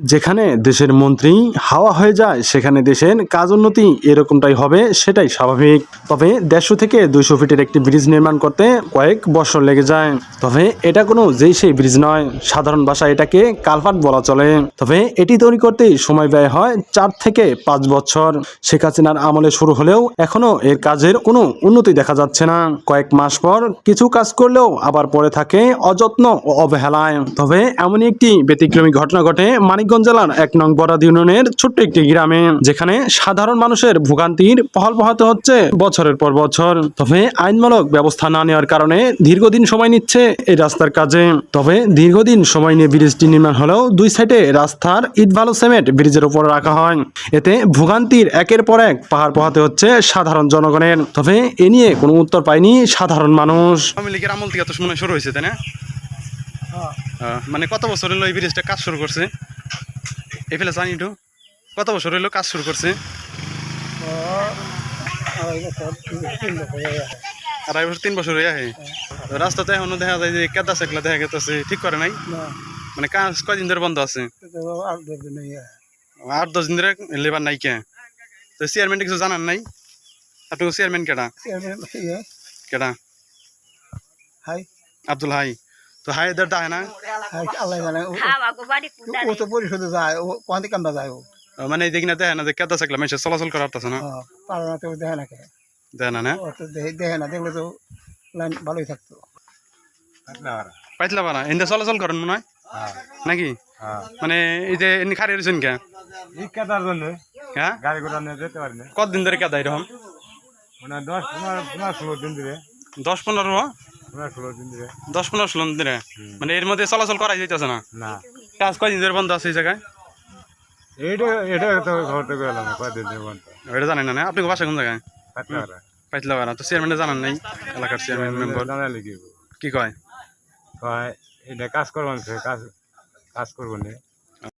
যেখানে দেশের মন্ত্রী হাওয়া হয়ে যায়, সেখানে দেশের কাজ উন্নতি এরকমটাই হবে, সেটাই স্বাভাবিক। তবে দেড়শো থেকে দুইশো ফিটের একটি ব্রিজ নির্মাণ করতে কয়েক বছর লেগে যায়। তবে এটা কোনো যেই সেই ব্রিজ নয়, সাধারণ ভাষায় এটাকে কালভার্ট বলা চলে। তবে এটি তৈরি করতে সময় ব্যয় হয় চার থেকে পাঁচ বছর। শেখ হাসিনার আমলে শুরু হলেও এখনও এর কাজের কোনো উন্নতি দেখা যাচ্ছে না। কয়েক মাস পর কিছু কাজ করলেও আবার পরে থাকে অযত্ন ও অবহেলায়। তবে এমনই একটি ব্যতিক্রমী ঘটনা ঘটে মানিকগঞ্জ জেলার এক নং বরাদ ইউনিয়নের ছোট্ট একটি গ্রামে যেখানে সাধারণ মানুষের ভোগান্তির পহল পোহাতে হচ্ছে বছরের পর বছর। তবে আইনমূলক ব্যবস্থা না নেওয়ার কারণে দীর্ঘদিন সময় নিচ্ছে এই রাস্তার কাজে। তবে দীর্ঘদিন সময় নিয়ে ব্রিজটি নির্মাণ হলেও দুই সাইডে রাস্তার ইট ভালো সিমেন্ট ব্রিজের উপর রাখা হয়। এতে ভোগান্তির একের পর এক পাহাড় পোহাতে হচ্ছে সাধারণ জনগণের। তবে এ নিয়ে কোনো উত্তর পায়নি সাধারণ মানুষ। আওয়ামী লীগের আমল থেকে তো মনে শুরু হয়েছে তাই না? মানে কত বছর হলো এই ব্রিজটা কাজ শুরু করছে? এই ফেলে জানি তো। কত বছর হলো কাজ শুরু করছে? আড়াই বছর তিন বছর হয়ে আহে। রাস্তাতে এখনও দেখা যায় যে কেদা সেকলা দেখা গেছে ঠিক করে নাই? মানে কাজ কয়দিন ধরে বন্ধ আছে? আট দশ দিন ধরে লেবার নাই কে? তো চেয়ারম্যান কিছু জানার নাই? আপনি চেয়ারম্যান কেডা? কেডা? হাই। আব্দুল হাই। তো হাই এদের না? আল্লাহ জানে ও- তো পরিশোধে যায় ও কোন দিকে কান্দা যায় ও। ও মানে দেখি না দেখে না যে কেদা সেকলা মেসে চলাচল করার আছে না? হ্যাঁ, পারে না তো ও দেখে না কে। দেখে না না? দেখে না দেখলে তো লাইন ভালোই থাকতো। পাইতলা পারা এনতে চলাচল করেন মনে হয়? নাকি? মানে এই যে এমনি খারি রয়েছেন কে? শিক্ষাটার জন্য হ্যাঁ? গাড়ি ঘোড়া নিয়ে যেতে পারি না। কতদিন ধরে কেদা এরকম? মানে দশ পনেরো পনেরো ষোলো দিন ধরে। দশ পনেরো? দশ পনেরো ষোলো দিন ধরে? মানে এর মধ্যে চলাচল করাই যাইতেছে না? না। কাজ কয়দিন ধরে বন্ধ আছে এই জায়গায়? এইটা এটা তো ঘরতে গেলাম কয়দিন ধরে বন্ধ। এটা জানেন না আপনি বাসা কোন জায়গায়? পাইতলা পারা তো চেয়ারম্যানে জানান নাই? এলাকার চেয়ারম্যান মেম্বার জানালে কি কয়? কয় এটা কাজ করব কাজ কাজ করব না।